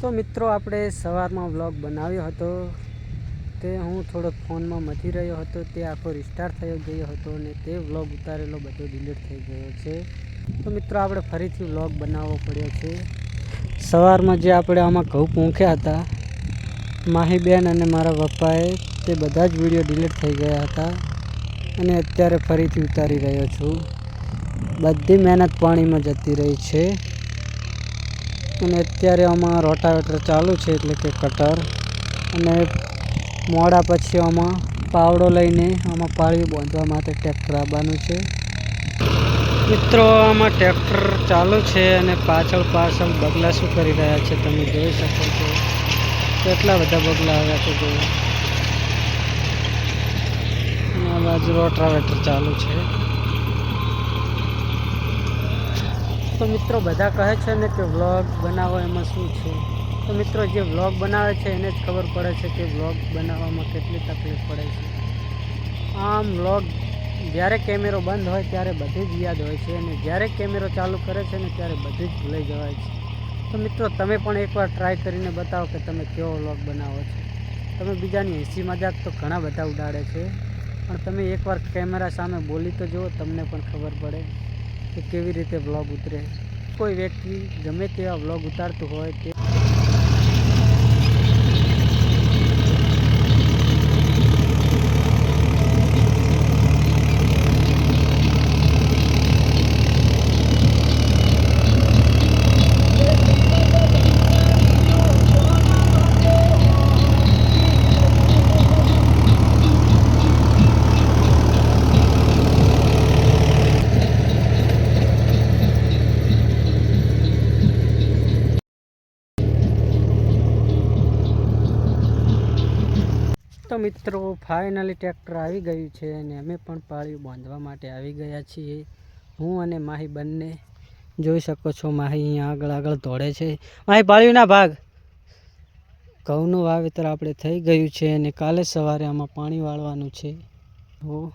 તો મિત્રો, આપણે સવારમાં વ્લોગ બનાવ્યો હતો. તે હું થોડોક ફોનમાં મથી રહ્યો હતો. તે આખો રિસ્ટાર્ટ થયો ગયો હતો અને તે વ્લોગ ઉતારેલો બધો ડિલીટ થઈ ગયો છે. તો મિત્રો, આપણે ફરીથી વ્લોગ બનાવવો પડ્યો છે. સવારમાં જે આપણે આમાં ઘઉં પૂંખ્યા હતા, માહીબેન અને મારા પપ્પાએ તે બધા જ વીડિયો ડિલીટ થઈ ગયા હતા અને અત્યારે ફરીથી ઉતારી રહ્યો છું. બધી મહેનત પાણીમાં જતી રહી છે. અને અત્યારે આમાં રોટાવેટર ચાલુ છે એટલે કે કટર. અને મોડા પછી આમાં પાવડો લઈને આમાં પાળીઓ બાંધવા માટે ટ્રેક્ટર આવવાનું છે. મિત્રો, આમાં ટ્રેક્ટર ચાલુ છે અને પાછળ પાછળ બગલા શું કરી રહ્યા છે તમે જોઈ શકો છો. કેટલા બધા બગલા આવ્યા છે આ બાજુ રોટાવેટર ચાલુ છે. તો મિત્રો બધા કહે છે ને કે વ્લોગ બનાવો એમાં શું છે? તો મિત્રો જે વ્લોગ બનાવે છે એને જ ખબર પડે છે કે વ્લોગ બનાવવામાં કેટલી તકલીફ પડે છે. આમ વ્લોગ જ્યારે કેમેરો બંધ હોય ત્યારે બધું જ યાદ હોય છે અને જ્યારે કેમેરો ચાલુ કરે છે ને ત્યારે બધું જ ભૂલાઈ જવાય છે. તો મિત્રો તમે પણ એકવાર ટ્રાય કરીને બતાવો કે તમે કેવો વ્લોગ બનાવો છો. તમે બીજાની હસી મજાક તો ઘણા બધા ઉડાડે છે. પણ તમે એકવાર કેમેરા સામે બોલી તો જુઓ, તમને પણ ખબર પડે. કે કેવી રીતે વ્લોગ ઉતરે કોઈ વ્યક્તિ ગમે તેવા વ્લોગ ઉતારતું હોય તે તો મિત્રો ફાઇનલી ટ્રેક્ટર આવી ગયું છે અને અમે પણ પાળ્યું બાંધવા માટે આવી ગયા છીએ. હું અને માહી બંને જોઈ શકો છો, માહી અહીંયા આગળ આગળ દોડે છે. માહી પાળીઓના ભાગ. ઘઉંનું વાવેતર આપણે થઈ ગયું છે અને કાલે સવારે આમાં પાણી વાળવાનું છે. હો,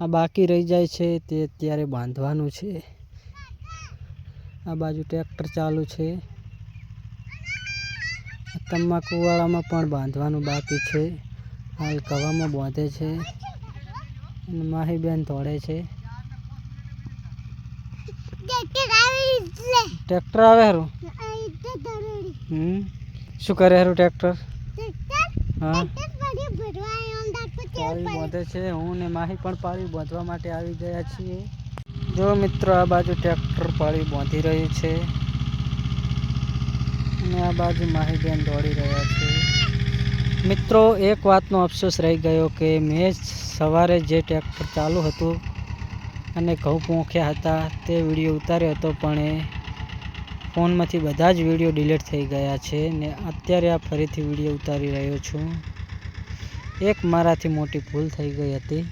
આ બાકી રહી જાય છે, તે અત્યારે બાંધવાનું છે. આ બાજુ ટ્રેક્ટર ચાલુ છે. તમાકુવાળામાં પણ બાંધવાનું બાકી છે. હાલ કવામાં બાંધે છે અને માહીબેન તોડે છે. ટ્રેક્ટર આવે હારું? હમ શું કરે હારું ટ્રેક્ટર? હા. પાળી બાંધે છે. હું ને માહી પણ પાળી બાંધવા માટે આવી ગયા છીએ. જો મિત્રો આ બાજુ ટ્રેક્ટર પાળી બાંધી રહ્યું છે. અને આ બાજુ માહીબેન દોડી રહ્યા છે. મિત્રો, એક વાતનો અફસોસ રહી ગયો કે મેં સવારે જે ટ્રેક્ટર ચાલુ હતું અને ઘઉં પોંખ્યા હતા, તે વીડિયો ઉતાર્યો હતો, પણ એ ફોનમાંથી બધા જ વીડિયો ડિલીટ થઈ ગયા છે ને અત્યારે આ ફરીથી વીડિયો ઉતારી રહ્યો છું. એક મારાથી મોટી ભૂલ થઈ ગઈ હતી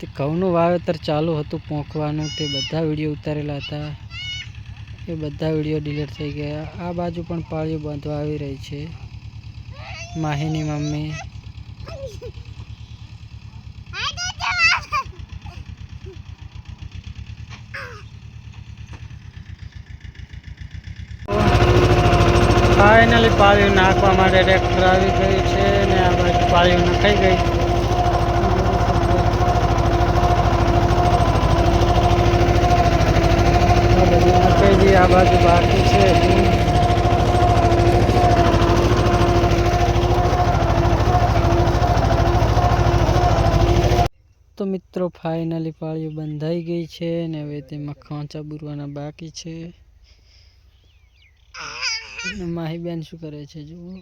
કે ઘઉંનું વાવેતર ચાલુ હતું પોંખવાનું, તે બધા વીડિયો ઉતારેલા હતા. એ બધા વીડિયો ડિલીટ થઈ ગયા. આ બાજુ પણ પાળીઓ બાંધવા આવી રહી છે. માહીની મમ્મી. ફાઇનલી પાળીઓ નાખવા માટે ટ્રેક્ટર આવી ગયું છે ને આ બાજુ પાળીઓ નખાઈ ગઈ આ બધી નખાઈ ગઈ આ બાજુ બાકી છે. તો મિત્રો ફાઇનલી પાળીઓ બંધાઈ ગઈ છે ને હવે તેમાં ખાંચા બુરવાના બાકી છે. માહી બેન શું કરે છે જુઓ.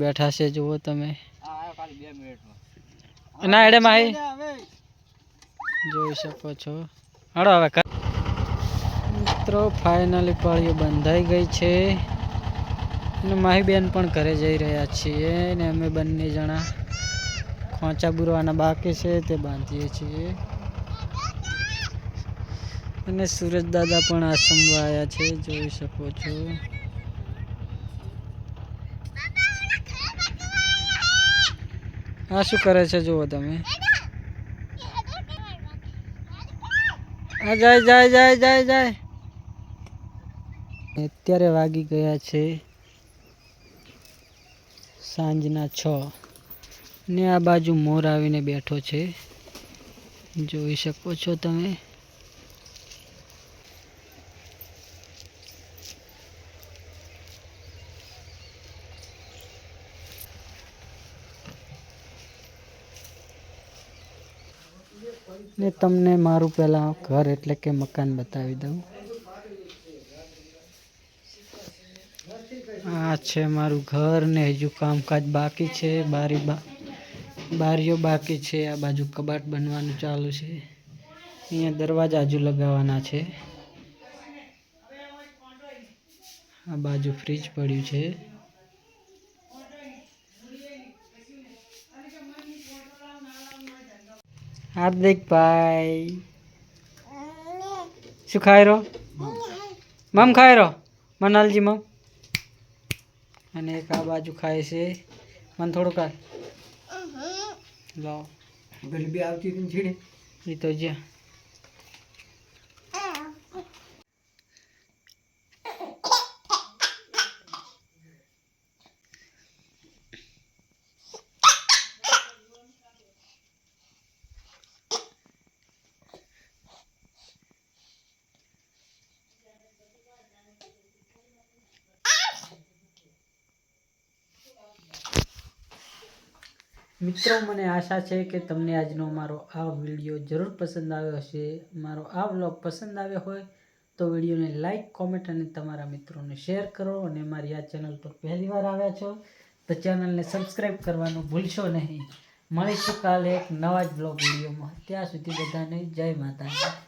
બેઠા છે જુઓ તમે. ના એડે માહી. જોઈ શકો છો. હળો હવે મિત્રો ફાઇનલી પાળીઓ બંધાઈ ગઈ છે. અને માહીબેન પણ ઘરે જઈ રહ્યા છીએ ને અમે બંને જણા ખોંચા બુરવાના બાકી છે, તે બાંધીએ છીએ. અને સુરજ દાદા પણ આશ્રમમાં આવ્યા છે, જોઈ શકો છો. આ શું કરે છે, જુઓ તમે. જાય જાય જાય જાય જાય. અત્યારે વાગી ગયા છે સાંજના છ. ને આ બાજુ મોર આવીને બેઠો છે. જોઈ શકો છો તમે. ને તમને મારું પહેલાં ઘર એટલે કે મકાન બતાવી દઉં. આ છે મારું ઘર ને હજુ કામકાજ બાકી છે. બારી બારીઓ બાકી છે. આ બાજુ કબાટ બનવાનું ચાલુ છે. અહીંયા દરવાજા હજુ લગાવવાના છે. આ બાજુ ફ્રીજ પડ્યું છે. હાર્દિકભાઈ શું ખાઈ રહો મમ ખાઈ રહો મનાલજી મમ. અને એક આ બાજુ ખાય છે. મને થોડું કાઢ લો. ગરબી આવતી હતી ને છીડે. એ તો જ્યાં. મિત્રો, મને આશા છે કે તમને આજનો મારો આ વીડિયો જરૂર પસંદ આવ્યો હશે. મારો આ વ્લોગ પસંદ આવ્યો હોય તો વિડીયોને લાઇક કોમેન્ટ અને તમારા મિત્રોને શેર કરો અને મારી આ ચેનલ પર પહેલી વાર આવ્યા છો તો ચેનલને સબસ્ક્રાઈબ કરવાનું ભૂલશો નહીં. મળીશું કાલે એક નવા જ બ્લોગ વિડીયોમાં. ત્યાં સુધી બધાને જય માતાજી.